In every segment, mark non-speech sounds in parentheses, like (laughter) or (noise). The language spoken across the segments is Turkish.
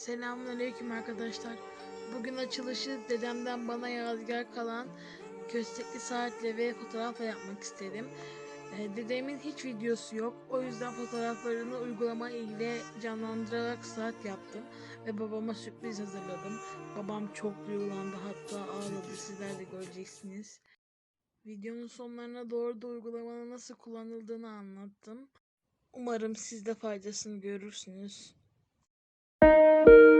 Selamünaleyküm arkadaşlar. Bugün açılışı dedemden bana yadigar kalan köstekli saatle ve fotoğrafla yapmak istedim. Ee, dedemin hiç videosu yok. O yüzden fotoğraflarını uygulama ile canlandırarak saat yaptım. Ve babama sürpriz hazırladım. Babam çok duygulandı hatta ağladı sizler de göreceksiniz. Videonun sonlarına doğru da uygulamanın nasıl kullanıldığını anlattım. Umarım siz de faydasını görürsünüz. Thank you.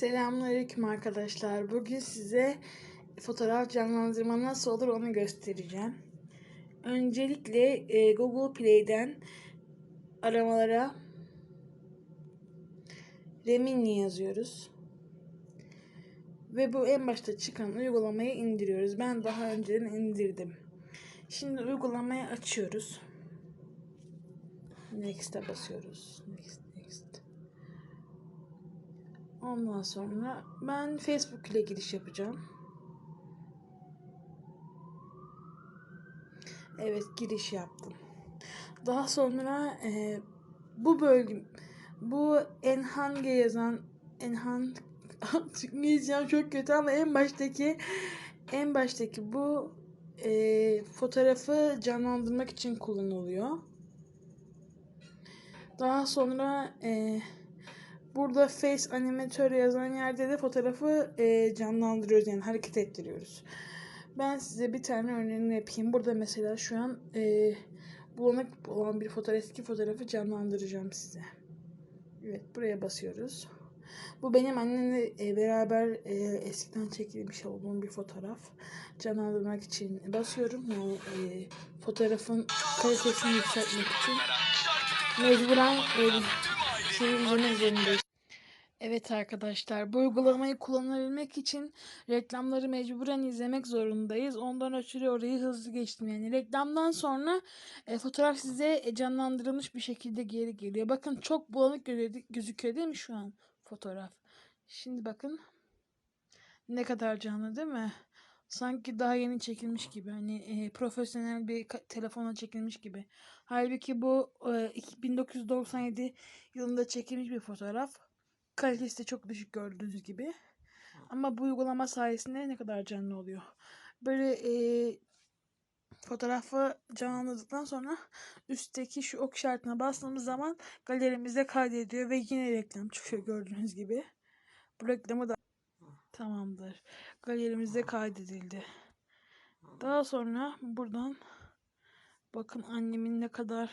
Selamünaleyküm arkadaşlar. Bugün size fotoğraf canlandırma nasıl olur onu göstereceğim. Öncelikle e, Google Play'den aramalara Remini yazıyoruz. Ve bu en başta çıkan uygulamayı indiriyoruz. Ben daha önceden indirdim. Şimdi uygulamayı açıyoruz. Next'e basıyoruz. Next. Ondan sonra ben Facebook ile giriş yapacağım. Evet giriş yaptım. Daha sonra e, bu bölüm bu Enhange yazan Enhan İngilizcem çok kötü ama en baştaki en baştaki bu e, fotoğrafı canlandırmak için kullanılıyor. Daha sonra e, Burada Face Animator yazan yerde de fotoğrafı e, canlandırıyoruz yani hareket ettiriyoruz. Ben size bir tane örneğini yapayım. Burada mesela şu an e, bulanık olan bir fotoğraf, eski fotoğrafı canlandıracağım size. Evet buraya basıyoruz. Bu benim annemle e, beraber e, eskiden çekilmiş olduğum bir fotoğraf. Canlandırmak için basıyorum. Yani e, fotoğrafın kalitesini yükseltmek için mecburen e, Evet arkadaşlar bu uygulamayı kullanabilmek için reklamları mecburen izlemek zorundayız. Ondan ötürü orayı hızlı geçtim. Yani reklamdan sonra e, fotoğraf size e, canlandırılmış bir şekilde geri geliyor. Bakın çok bulanık gözü- gözüküyor değil mi şu an fotoğraf? Şimdi bakın ne kadar canlı değil mi? Sanki daha yeni çekilmiş gibi. Hani e, profesyonel bir telefona çekilmiş gibi. Halbuki bu e, 1997 yılında çekilmiş bir fotoğraf. Kalitesi de çok düşük gördüğünüz gibi. Ama bu uygulama sayesinde ne kadar canlı oluyor. Böyle e, fotoğrafı canlandırdıktan sonra üstteki şu ok işaretine bastığımız zaman galerimize kaydediyor ve yine reklam çıkıyor gördüğünüz gibi. Bu reklamı da tamamdır. Galerimizde kaydedildi. Daha sonra buradan bakın annemin ne kadar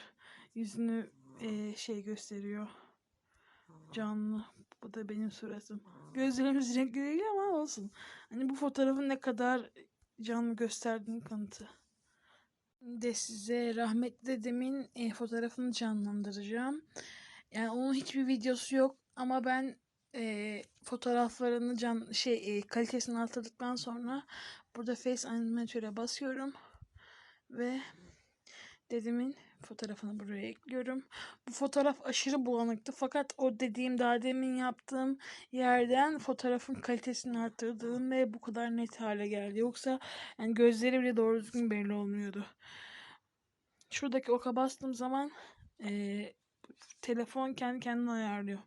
yüzünü e, şey gösteriyor. Canlı. Bu da benim suratım. Gözlerimiz renkli değil ama olsun. Hani bu fotoğrafın ne kadar canlı gösterdiğini kanıtı. De size rahmetli dedemin e, fotoğrafını canlandıracağım. Yani onun hiçbir videosu yok ama ben e, fotoğraflarını can şey e, kalitesini artırdıktan sonra burada Face Animator'a basıyorum ve dedemin fotoğrafını buraya ekliyorum. Bu fotoğraf aşırı bulanıktı fakat o dediğim daha demin yaptığım yerden fotoğrafın kalitesini arttırdım ve bu kadar net hale geldi. Yoksa yani gözleri bile doğru düzgün belli olmuyordu. Şuradaki oka bastığım zaman eee, telefon kendi kendine ayarlıyor.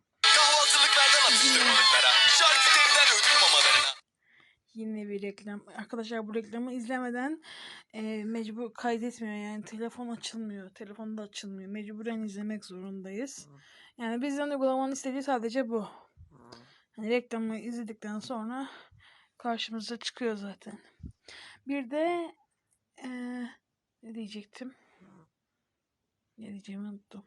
Yine bir reklam. Arkadaşlar bu reklamı izlemeden e, mecbur kaydetmiyor yani telefon açılmıyor. Telefon da açılmıyor. Mecburen izlemek zorundayız. Yani bizden uygulamanın istediği sadece bu. Hani reklamı izledikten sonra karşımıza çıkıyor zaten. Bir de e, ne diyecektim? Ne diyeceğimi unuttum.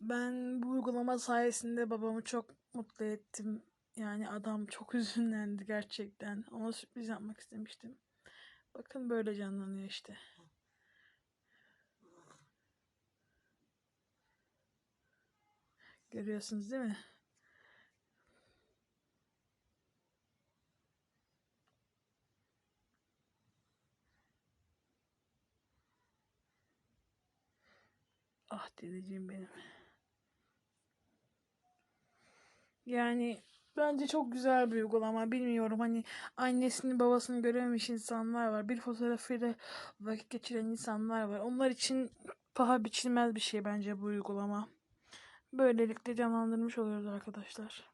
Ben bu uygulama sayesinde babamı çok mutlu ettim. Yani adam çok (laughs) üzünlendi gerçekten. Ona sürpriz yapmak istemiştim. Bakın böyle canlanıyor işte. Görüyorsunuz değil mi? Ah dedeciğim benim. Yani bence çok güzel bir uygulama. Bilmiyorum hani annesini babasını görememiş insanlar var. Bir fotoğrafıyla vakit geçiren insanlar var. Onlar için paha biçilmez bir şey bence bu uygulama. Böylelikle canlandırmış oluyoruz arkadaşlar.